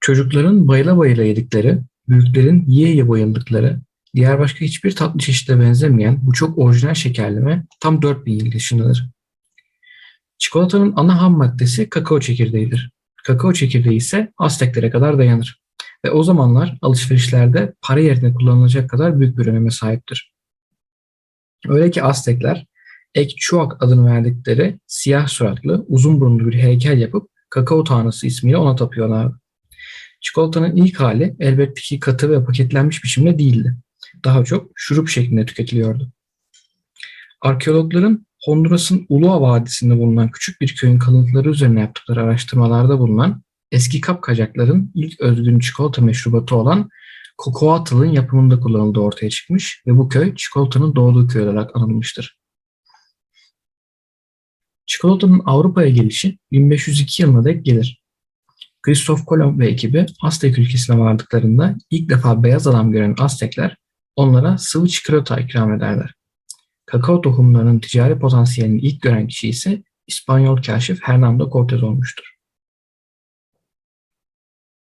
Çocukların bayıla bayıla yedikleri, büyüklerin yiye yiye bayıldıkları, diğer başka hiçbir tatlı çeşidine benzemeyen bu çok orijinal şekerleme tam 4000 yıl yaşındadır. Çikolatanın ana ham maddesi kakao çekirdeğidir. Kakao çekirdeği ise Azteklere kadar dayanır ve o zamanlar alışverişlerde para yerine kullanılacak kadar büyük bir öneme sahiptir. Öyle ki Aztekler Ekçuak adını verdikleri siyah suratlı, uzun burunlu bir heykel yapıp kakao tanrısı ismiyle ona tapıyorlardı. Çikolatanın ilk hali elbette ki katı ve paketlenmiş biçimde değildi. Daha çok şurup şeklinde tüketiliyordu. Arkeologların Honduras'ın Ulua Vadisi'nde bulunan küçük bir köyün kalıntıları üzerine yaptıkları araştırmalarda bulunan eski kapkacakların ilk özgün çikolata meşrubatı olan Cocoatl'ın yapımında kullanıldığı ortaya çıkmış ve bu köy çikolatanın doğduğu köy olarak anılmıştır. Çikolatanın Avrupa'ya gelişi 1502 yılına dek gelir. Kristof Kolomb ve ekibi Aztek ülkesine vardıklarında ilk defa beyaz adam gören Aztekler onlara sıvı çikolata ikram ederler. Kakao tohumlarının ticari potansiyelini ilk gören kişi ise İspanyol kaşif Hernando Cortez olmuştur.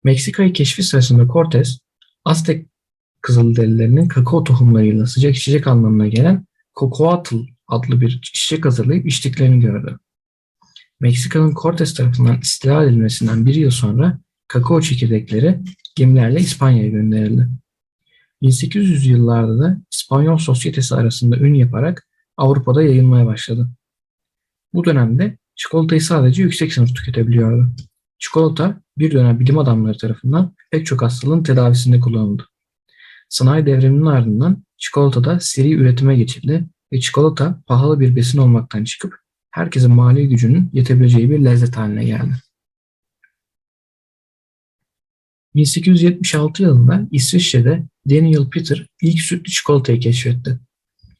Meksika'yı keşfi sırasında Cortez, Aztek Kızılderililerinin kakao tohumlarıyla sıcak içecek anlamına gelen Cocoatl adlı bir içecek hazırlayıp içtiklerini gördü. Meksika'nın Cortez tarafından istila edilmesinden bir yıl sonra kakao çekirdekleri gemilerle İspanya'ya gönderildi. 1800 yıllarda da İspanyol sosyetesi arasında ün yaparak Avrupa'da yayılmaya başladı. Bu dönemde çikolatayı sadece yüksek sınıf tüketebiliyordu. Çikolata bir dönem bilim adamları tarafından pek çok hastalığın tedavisinde kullanıldı. Sanayi devriminin ardından çikolatada seri üretime geçildi ve çikolata pahalı bir besin olmaktan çıkıp herkesin mali gücünün yetebileceği bir lezzet haline geldi. 1876 yılında İsviçre'de Daniel Peter ilk sütlü çikolatayı keşfetti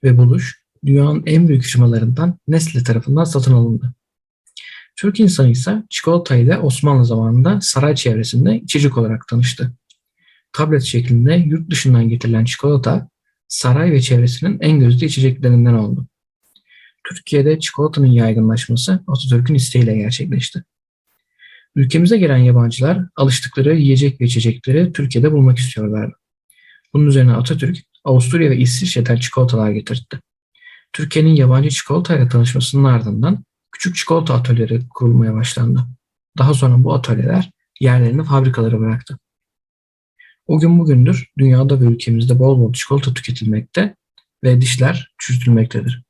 ve buluş dünyanın en büyük firmalarından Nestle tarafından satın alındı. Türk insanı ise çikolatayla Osmanlı zamanında saray çevresinde içecek olarak tanıştı. Tablet şeklinde yurt dışından getirilen çikolata saray ve çevresinin en gözde içeceklerinden oldu. Türkiye'de çikolatanın yaygınlaşması Atatürk'ün isteğiyle gerçekleşti. Ülkemize gelen yabancılar alıştıkları yiyecek ve içecekleri Türkiye'de bulmak istiyorlardı. Bunun üzerine Atatürk Avusturya ve İsviçre'den çikolatalar getirtti. Türkiye'nin yabancı çikolatayla tanışmasının ardından küçük çikolata atölyeleri kurulmaya başlandı. Daha sonra bu atölyeler yerlerini fabrikalara bıraktı. O gün bugündür dünyada ve ülkemizde bol bol çikolata tüketilmekte ve dişler çürütülmektedir.